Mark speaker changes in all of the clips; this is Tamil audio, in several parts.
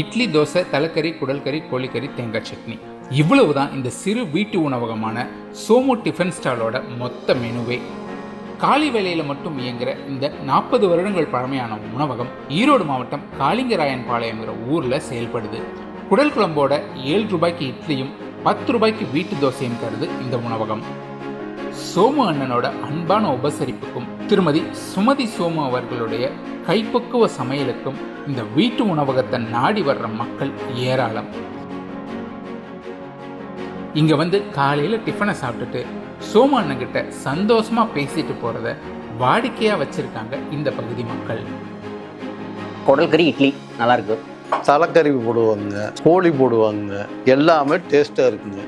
Speaker 1: இட்லி தோசை தலைக்கறி குடல்கறி கோழிக்கறி தேங்காய் சட்னி. இவ்வளவு தான் இந்த சிறு வீட்டு உணவகமான சோமு டிஃபன் ஸ்டாலோட மொத்த மெனுவே. காலை வேலையில் மட்டும் இயங்குகிற இந்த நாற்பது வருடங்கள் பழமையான உணவகம் ஈரோடு மாவட்டம் காளிங்கராயன் பாளையங்கிற ஊரில் செயல்படுது. குடல் குழம்போட ஏழு ரூபாய்க்கு இட்லியும் பத்து ரூபாய்க்கு வீட்டு தோசையும் தருது இந்த உணவகம். சோமு அண்ணனோட அன்பான உபசரிப்புக்கும் திருமதி சுமதி சோமு அவர்களுடைய கைப்பக்குவ சமையலுக்கும் இந்த வீட்டு உணவகத்தை நாடி வர்ற மக்கள் ஏராளம். இங்க வந்து காலையில டிஃபனை சாப்பிட்டுட்டு சோமு அண்ணன்கிட்ட சந்தோஷமா பேசிட்டு போறத வாடிக்கையா வச்சிருக்காங்க இந்த பகுதி மக்கள்.
Speaker 2: குடல் கறி இட்லி நல்லா இருக்கு
Speaker 3: தலைக்கறி போடுவாங்க கோழி போடுவாங்க எல்லாமே டேஸ்ட்டாக இருக்குங்க.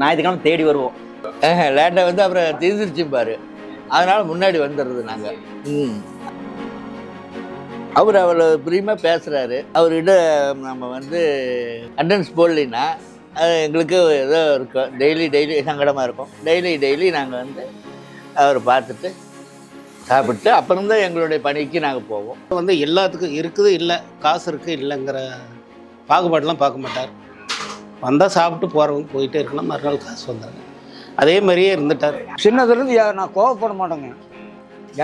Speaker 2: ஞாயிற்றுக்கிழமை தேடி வருவோம். லேண்டை வந்து அப்புறம் தீர்ந்துருச்சுப்பாரு அதனால முன்னாடி வந்துடுறது நாங்கள் ம். அவர் அவ்வளோ பிரியமாக பேசுகிறாரு அவர்கிட்ட நம்ம வந்து அட்டன்ஸ் போடலைன்னா அது எங்களுக்கு ஏதோ இருக்கும். டெய்லி டெய்லி சங்கடமாக இருக்கும். டெய்லி டெய்லி நாங்கள் வந்து அவரை பார்த்துட்டு சாப்பிட்டு அப்புறம் தான் எங்களுடைய பணிக்கு நாங்கள் போவோம்.
Speaker 4: வந்து எல்லாத்துக்கும் இருக்குது இல்லை காசு இருக்குது இல்லைங்கிற பாகுபாடெலாம் பார்க்க மாட்டார். வந்தால் சாப்பிட்டு போகிறவங்க போயிட்டே இருக்கலாம் மறுநாள் காசு வந்தாங்க அதே மாதிரியே இருந்துட்டார்.
Speaker 5: சின்னதுலேருந்து நான் கோவப்பட மாட்டேங்க.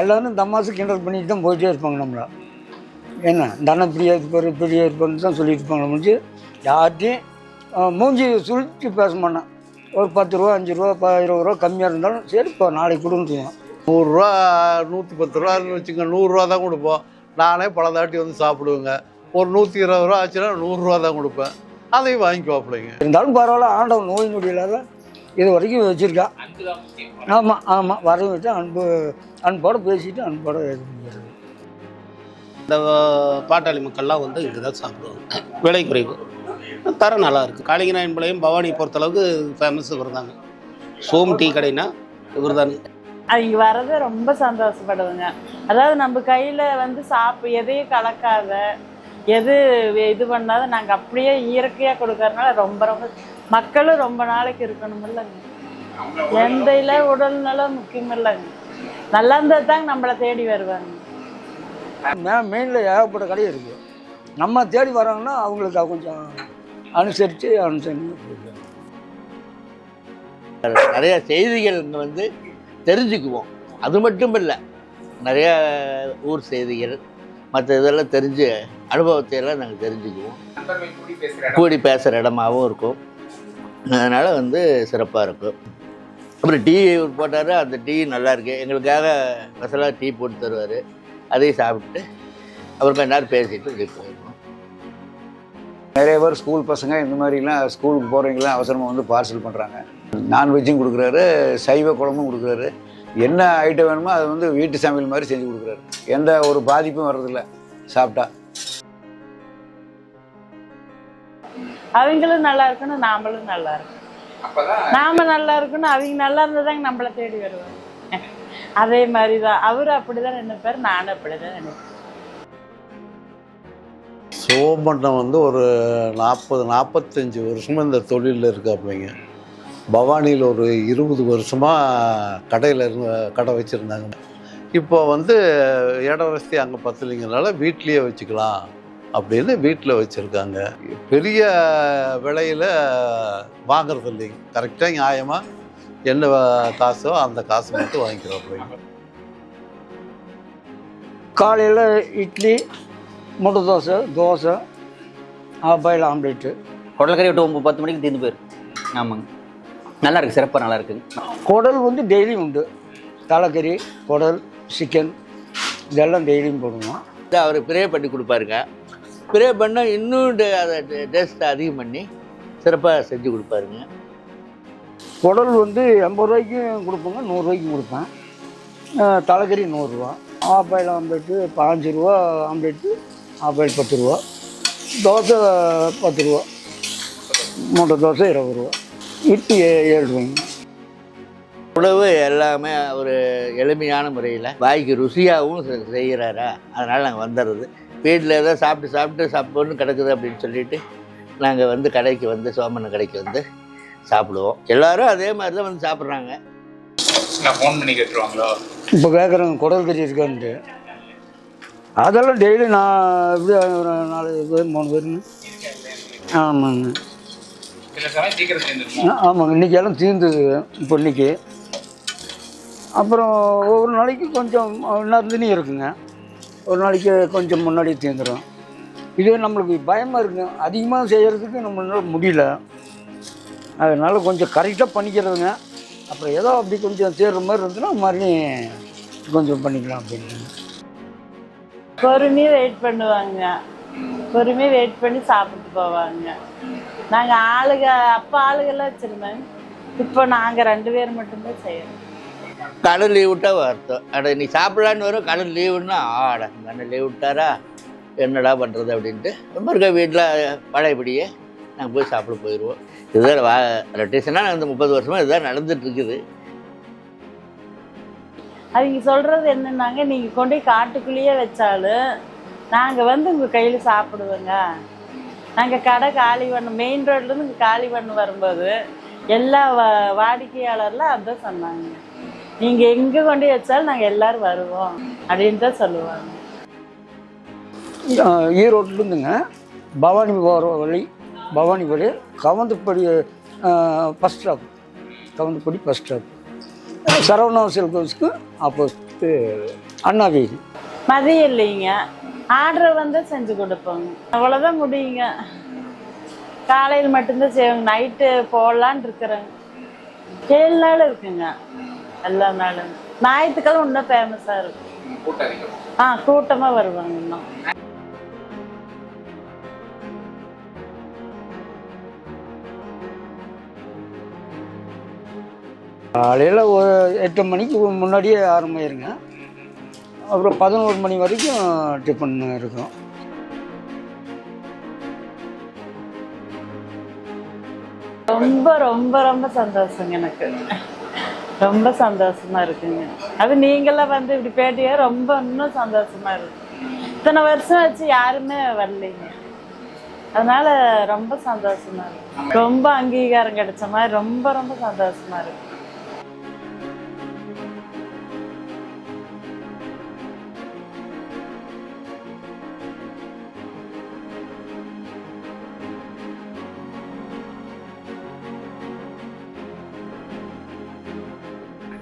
Speaker 5: எல்லாரும் தமாசு கிண்டல் பண்ணிட்டு தான் போயிட்டே இருப்பாங்க நம்மள. என்ன? அண்ணன் இப்படியே இருப்பார் இப்படியே இருப்பார்னு தான் சொல்லிட்டு இருப்பாங்க முடிஞ்சு யார்ட்டையும் மூஞ்சி சுழிச்சு பேச மாட்டேன். ஒரு பத்து ரூபா அஞ்சு ரூபா ப இருபது ரூபா கம்மியாக இருந்தாலும் சரி இப்போ நாளைக்கு கொடுத்துருவோம்
Speaker 3: நூறுரூவா நூற்றி பத்து ரூபான்னு வச்சுங்க நூறுரூவா தான் கொடுப்போம். நானே பல தாட்டி வந்து சாப்பிடுவேங்க. ஒரு நூற்றி இருபது ரூபா ஆச்சுன்னா நூறுரூவா தான் கொடுப்பேன். அதையும் வாங்கிக்குவாப்பிள்ளைங்க
Speaker 5: இருந்தாலும் பரவாயில்ல ஆண்டவன் நோய் நொடி இல்லாத இது வரைக்கும் வச்சுருக்கா. ஆமாம் ஆமாம் வரவங்க வச்சு அன்பு அன்போடு பேசிட்டு அன்போடு இது பண்ணிடுறது.
Speaker 4: இந்த பாட்டாளி மக்கள்லாம் வந்து இங்கே தான் சாப்பிடுவாங்க. விலை குறைவு. தரம் நல்லா இருக்குது காளிங்கநாயன் பாளையம் பவானி பொறுத்தளவுக்கு ஃபேமஸ் இவர் தாங்க சோம் டீ கடைனா இவர் தாங்க
Speaker 6: அவங்க வரதை ரொம்ப சந்தோஷப்படுதுங்க. அதாவது நம்ம கையில் வந்து சாப்பு எதையும் கலக்காத எது இது பண்ணாத நாங்கள் அப்படியே இயற்கையாக கொடுக்கறதுனால ரொம்ப ரொம்ப மக்களும் ரொம்ப நாளைக்கு இருக்கணும் இல்லைங்க எந்த இல்லை உடல் நலம் முக்கியம் இல்லைங்க நல்லா இருந்தால் தாங்க நம்மளை தேடி வருவாங்க.
Speaker 5: மெயினில் ஏகப்பட்ட கடை இருக்குது நம்ம தேடி வராங்கன்னா அவங்களுக்கு கொஞ்சம் அனுசரித்து அனுசரித்து
Speaker 2: நிறைய செய்திகள் வந்து தெரிஞ்சுக்குவோம். அது மட்டும் இல்லை நிறைய ஊர் செய்திகள் மற்ற இதெல்லாம் தெரிஞ்சு அனுபவத்தை எல்லாம் நாங்கள் தெரிஞ்சுக்குவோம். கூடி பேசுகிற இடமாவும் இருக்கும். அதனால் வந்து சிறப்பாக இருக்கும். அப்புறம் டீ போட்டார் அந்த டீ நல்லா இருக்கு. எங்களுக்காக ஸ்பெஷலாக டீ போட்டு தருவார். அதையும் சாப்பிட்டு அப்புறம் கொஞ்ச நேரம் பேசிட்டு இப்படி போயிடுவோம்.
Speaker 7: நிறைய பேர் ஸ்கூல் பசங்க இந்த மாதிரிலாம் ஸ்கூலுக்கு போகிறவங்களாம் அவசரமாக வந்து பார்சல் பண்ணுறாங்க நான்வெஜ்ஜும் கொடுக்குறாரு சைவ குழம்பும் கொடுக்குறாரு. என்ன ஐட்டம் வேணுமோ அது வந்து வீட்டு சமையல் மாதிரி செஞ்சு கொடுக்குறாரு. எந்த ஒரு பாதிப்பும் வர்றதில்ல. சாப்பிட்டா.
Speaker 6: அவங்களும் நல்லா இருக்கணும் நாமளும் நல்லா இருக்கணும். நாம நல்லா இருக்கணும் அவங்க நல்லா இருந்தாதாங்க நம்மளை தேடி வருவாங்க. அதே மாதிரி தான் அவரும் அப்படிதான் நினைப்பார் நானும் அப்படிதான் நினைப்பேன்.
Speaker 3: சோமண்ணன் வந்து ஒரு நாற்பது நாற்பத்தஞ்சு வருஷமாக இந்த தொழிலில் இருக்காப்பிள்ளைங்க பவானியில் ஒரு இருபது வருஷமாக கடையில் இருந்து கடை வச்சுருந்தாங்க. இப்போ வந்து இட வசதி அங்கே பத்தலைங்கனால வீட்லேயே வச்சுக்கலாம் அப்படின்னு வீட்டில் வச்சுருக்காங்க. பெரிய விலையில் வாங்குறது இல்லைங்க கரெக்டாக நியாயமாக என்ன காசோ அந்த காசு மட்டும் வாங்கிக்கிறோம்
Speaker 5: காலையில் இட்லி முட்டை தோசை தோசை பாயில் ஆம்லேட்டு.
Speaker 2: குடல் கறி விட்டு ஒம்பது பத்து மணிக்கு தீர்ந்து போயிடும் ஆமாங்க. நல்லா இருக்கு சிறப்பாக நல்லா இருக்குங்க
Speaker 5: குடல் வந்து டெய்லி உண்டு. தலைக்கறி குடல் சிக்கன் இதெல்லாம் டெய்லியும் போடுவோம்.
Speaker 2: இது அவர் ப்ரே பண்ணி கொடுப்பாருங்க. ப்ரே பண்ணால் இன்னும் அதை டேஸ்ட் அதிகம் பண்ணி சிறப்பாக செஞ்சு கொடுப்பாருங்க.
Speaker 5: குடல் வந்து எண்பது ரூபாய்க்கும் கொடுப்போங்க நூறுரூவாய்க்கும் கொடுப்பேன். தலைக்கறி நூறுரூவா ஆப்பாயில் ஆம்லேட்டு பாஞ்சு ரூபா ஆம்லேட்டு ஆப்பாயில் பத்து ரூபா. தோசை பத்து ரூபா. மூட்டை தோசை இருபது ரூபா. இட்லி ஏ- ஏழு ரூபாய்ங்க
Speaker 2: உணவு எல்லாமே ஒரு எளிமையான முறையில் வாய்க்கு ருசியாகவும் செ- செய்கிறாரா? அதனால் நாங்கள் வந்துடுறது வீட்டில் ஏதோ சாப்பிட்டு சாப்பிட்டு சாப்பிட்டு கிடக்குது அப்படின்னு சொல்லிட்டு நாங்கள் வந்து கடைக்கு வந்து சோமன கடைக்கு வந்து சாப்பிடுவோம். எல்லாரும் அதே மாதிரி தான் வந்து சாப்பிட்றாங்க.
Speaker 1: ஃபோன் பண்ணி கேட்டுருவாங்களோ?
Speaker 5: இப்போ கேட்குறேங்க குடல் கறி இருக்கான்ட்டு. அதெல்லாம் டெய்லி நான் எப்படி ஒரு நாலு பேர் மூணு பேருங்க ஆமாங்க. ஆமாங்க. இன்றைக்கி எல்லாம் தீர்ந்தது இப்போ இன்னைக்கு. அப்புறம் ஒவ்வொரு நாளைக்கு கொஞ்சம் இன்னும் இருக்குங்க. ஒரு நாளைக்கு கொஞ்சம் முன்னாடி தீர்ந்துடும் இதே நம்மளுக்கு பயமாக இருக்குங்க. அதிகமாக செய்கிறதுக்கு நம்மளால முடியல. அதனால் கொஞ்சம் கரெக்டாக பண்ணிக்கிறதுங்க. அப்புறம் ஏதோ அப்படி கொஞ்சம் தேடுற மாதிரி இருந்துன்னா மறுபடியும் கொஞ்சம் பண்ணிக்கலாம் அப்படின்னு.
Speaker 6: பொறுமையாக வெயிட் பண்ணுவாங்க. பொறுமையாக வெயிட் பண்ணி சாப்பிட்டு போவாங்க. நாங்கள் ஆளுக அப்போ ஆளுகெல்லாம் வச்சுருந்தோங்க இப்போ நாங்கள் ரெண்டு பேர் மட்டும்தான் செய்கிறோம்
Speaker 2: கடல் லீவ் விட்டா வருத்தம். அட நீ சாப்பிடலான்னு வரும் கடல் லீவுன்னா ஆட கண்ணு லீவ் விட்டாரா? என்னடா பண்ணுறது அப்படின்ட்டு. ரொம்ப இருக்க வீட்டில் பழையபடியே நாங்கள் போய் சாப்பிட போயிடுவோம் இதுதான் வா ரொட்டேஷனாக இந்த முப்பது வருஷமாக இதுதான் நடந்துட்டு இருக்குது
Speaker 6: அவங்க சொல்கிறது என்னன்னாங்க நீங்கள் கொண்டு போய் காட்டுக்குள்ளேயே வச்சாலும் நாங்கள் வந்து உங்கள் கையில் சாப்பிடுவோங்க. நாங்கள் கடை காலி பண்ண மெயின் ரோட்லேருந்து இங்கே காலி பண்ண வரும்போது எல்லா வாடிக்கையாளர்லாம் அதான் சொன்னாங்க. நீங்கள் எங்கே கொண்டு வச்சாலும் நாங்கள் எல்லோரும் வருவோம் அப்படின்னு தான் சொல்லுவாங்க.
Speaker 5: ஈரோட்லேருந்துங்க பவானி போகிற வழி பவானி வழி Kavandapadi bus stop Kavandapadi bus stop Saravana silk ஹவுஸ்க்கு opposite Anna வீதி.
Speaker 6: மதியம் இல்லைங்க. ஆர்டர் வந்து செஞ்சு கொடுப்போங்க. அவ்வளோதான் முடியுங்க. காலையில் மட்டும்தான் செய்வோங்க. நைட்டு போடலான்னு இருக்கிறேங்க. ஏழு நாள் இருக்குங்க. எல்லா நாளும். ஞாயிற்றுக்கிழமை இன்னும் ஃபேமஸாக இருக்கும். ஆ கூட்டமாக வருவாங்க இன்னும்.
Speaker 5: காலையில் ஒரு எட்டு மணிக்கு முன்னாடியே ஆரம்பிருங்க அப்புறம் பதினோரு மணி வரைக்கும் டிஃபன் இருக்கும்.
Speaker 6: ரொம்ப ரொம்ப ரொம்ப சந்தோஷங்க எனக்கு. ரொம்ப சந்தோஷமா இருக்குங்க. அது நீங்களாம் வந்து இப்படி பேட்டியா ரொம்ப இன்னும் சந்தோஷமா இருக்கு. இத்தனை வருஷம் வச்சு யாருமே வரலைங்க. அதனால ரொம்ப சந்தோஷமா இருக்கு. ரொம்ப அங்கீகாரம் கிடைச்ச மாதிரி ரொம்ப ரொம்ப சந்தோஷமா இருக்கு.